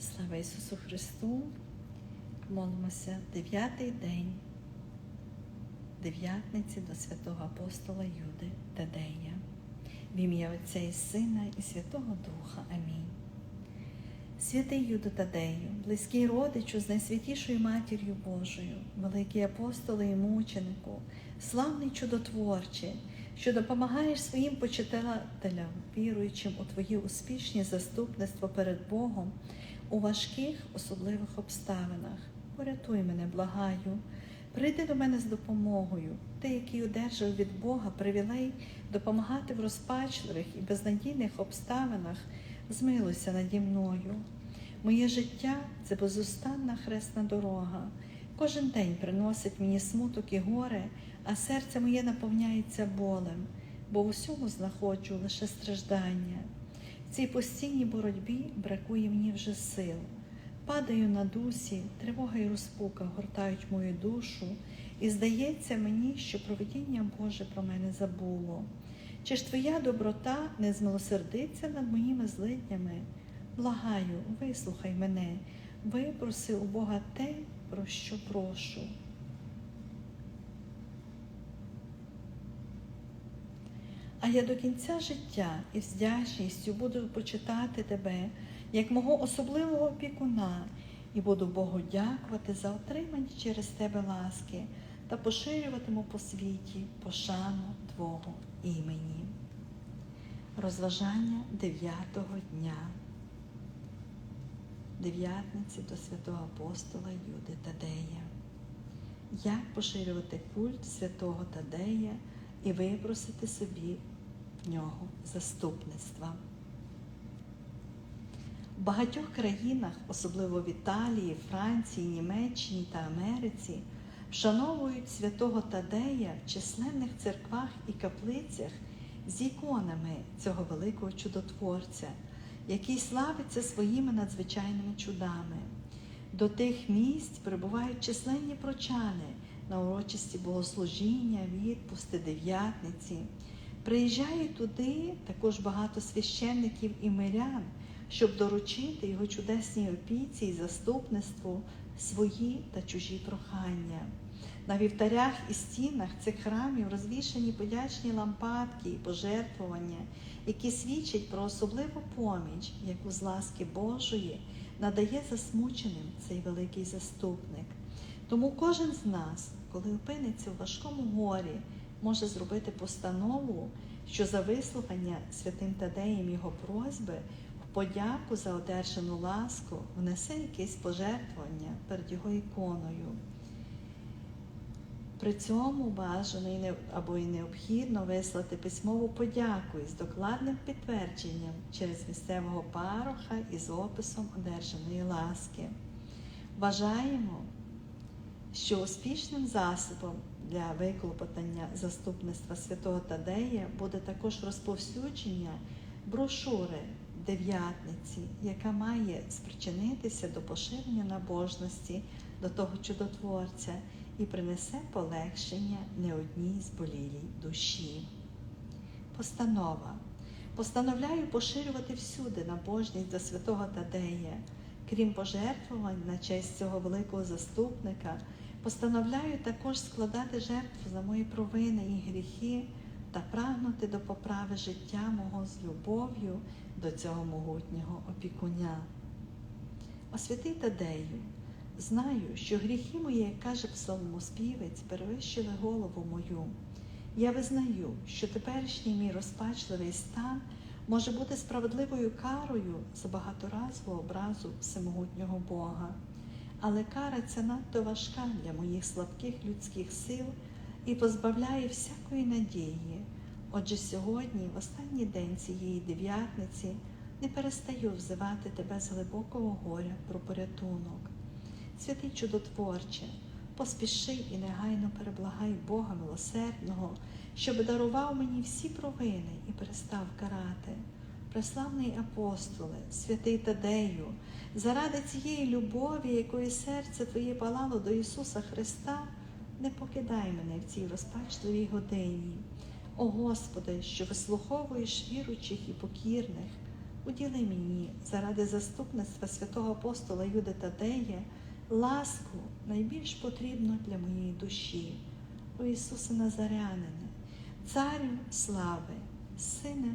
Слава Ісусу Христу! Молимося дев'ятий день дев'ятниці до святого апостола Юди Тадея. В ім'я Отця і Сина і Святого Духа. Амінь. Святий Юду Тадею, близький родичу з найсвятішою матір'ю Божою, великий апостоле і мученику, славний чудотворче, що допомагаєш своїм почитателям, віруючим у твої успішні заступництво перед Богом у важких особливих обставинах. Порятуй мене, благаю, прийди до мене з допомогою, ти, який одержав від Бога привілей допомагати в розпачливих і безнадійних обставинах, змилуйся наді мною. Моє життя це безустанна хресна дорога. Кожен день приносить мені смуток і горе, а серце моє наповняється болем, бо в усьому знаходжу лише страждання. Цій постійній боротьбі бракує мені вже сил. Падаю на дусі, тривога і розпука гортають мою душу, і здається мені, що провидіння Боже про мене забуло. Чи ж твоя доброта не змилосердиться над моїми злиднями? Благаю, вислухай мене, випроси у Бога те, про що прошу. А я до кінця життя із вдячністю буду почитати тебе як мого особливого опікуна, і буду Богу дякувати за отримані через тебе ласки та поширюватиму по світі пошану Твого імені. Розважання дев'ятого дня, дев'ятниці до святого апостола Юди Тадея. Як поширювати культ святого Тадея і випросити собі нього заступництва? В багатьох країнах, особливо в Італії, Франції, Німеччині та Америці, вшановують святого Тадея в численних церквах і каплицях з іконами цього великого чудотворця, який славиться своїми надзвичайними чудами. До тих місць прибувають численні прочани на урочисті богослужіння, відпусти, дев'ятниці. Приїжджають туди також багато священників і мирян, щоб доручити його чудесній опіці і заступництву свої та чужі прохання. На вівтарях і стінах цих храмів розвішані подячні лампадки і пожертвування, які свідчать про особливу поміч, яку з ласки Божої надає засмученим цей великий заступник. Тому кожен з нас, коли опиниться в важкому горі, може зробити постанову, що за вислухання святим Тадеєм його просьби в подяку за одержану ласку внесе якесь пожертвування перед його іконою. При цьому бажано або й необхідно вислати письмову подяку із докладним підтвердженням через місцевого пароха із описом одержаної ласки. Вважаємо, що успішним засобом для виклопотання заступництва святого Тадея буде також розповсюдження брошури дев'ятниці, яка має спричинитися до поширення набожності до того чудотворця і принесе полегшення не одній зболілій душі. Постанова. Постановляю поширювати всюди набожність до святого Тадея, крім пожертвувань на честь цього великого заступника, постановляю також складати жертву за мої провини і гріхи та прагнути до поправи життя мого з любов'ю до цього могутнього опікуня. О святий Тадею, знаю, що гріхи мої, як каже псалмоспівець, перевищили голову мою. Я визнаю, що теперішній мій розпачливий стан може бути справедливою карою за багаторазову образу всемогутнього Бога. Але кара ця надто важка для моїх слабких людських сил і позбавляє всякої надії. Отже, сьогодні, в останній день цієї дев'ятниці, не перестаю взивати тебе з глибокого горя про порятунок. Святий чудотворче, поспіши і негайно переблагай Бога милосердного, щоб дарував мені всі провини і перестав карати. Преславний апостоле, святий Тадею, заради цієї любові, якої серце Твоє палало до Ісуса Христа, не покидай мене в цій розпачливій годині. О Господи, що вислуховуєш віручих і покірних, Уділи мені заради заступництва святого апостола Юди Тадея ласку найбільш потрібну для моєї душі. О Ісусе Назарянине, Царю слави, Сине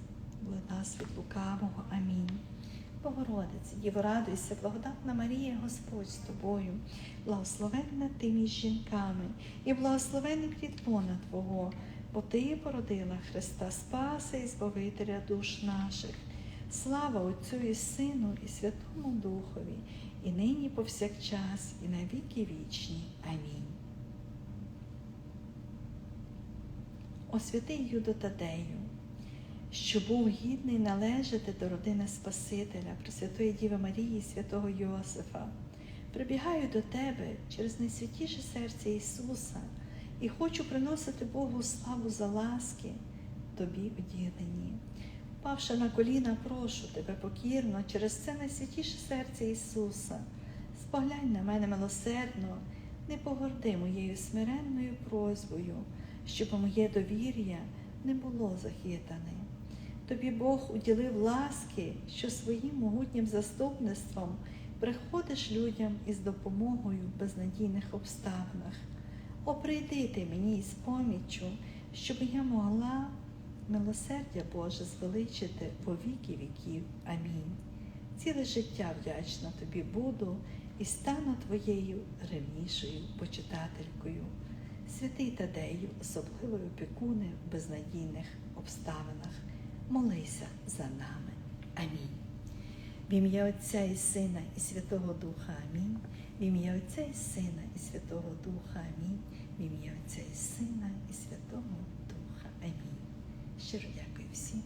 нас від лукавого. Амінь. Богородице, Діво, радуйся, благодатна Марія, Господь з тобою, благословенна ти між жінками, і благословений плід лона Твого, бо Ти породила Христа Спаса і Збавителя душ наших. Слава Отцю і Сину, і Святому Духові, і нині повсякчас, і на віки вічні. Амінь. О святий Юдо Тадею, що був гідний належати до родини Спасителя, Пресвятої Діви Марії, святого Йосифа. Прибігаю до тебе через найсвятіше серце Ісуса і хочу приносити Богу славу за ласки тобі уділені. Павши на коліна, прошу тебе покірно через це найсвятіше серце Ісуса. Споглянь на мене милосердно, не погорди моєю смиренною просьбою, щоб моє довір'я не було захитане. Тобі Бог уділив ласки, що своїм могутнім заступництвом приходиш людям із допомогою в безнадійних обставинах. О, прийди ти мені із поміччю, щоб я могла милосердя Боже звеличити по віки віків. Амінь. Ціле життя вдячна тобі буду і стану твоєю ревнішою почитателькою. Святий Тадею, особливою опікуни в безнадійних обставинах, молися за нами. Амінь. В ім'я Отця і Сина, і Святого Духа Амінь. В ім'я Отця і Сина, і Святого Духа Амінь. В ім'я Отця і Сина, і Святого Духа Амінь. Щиро дякую всім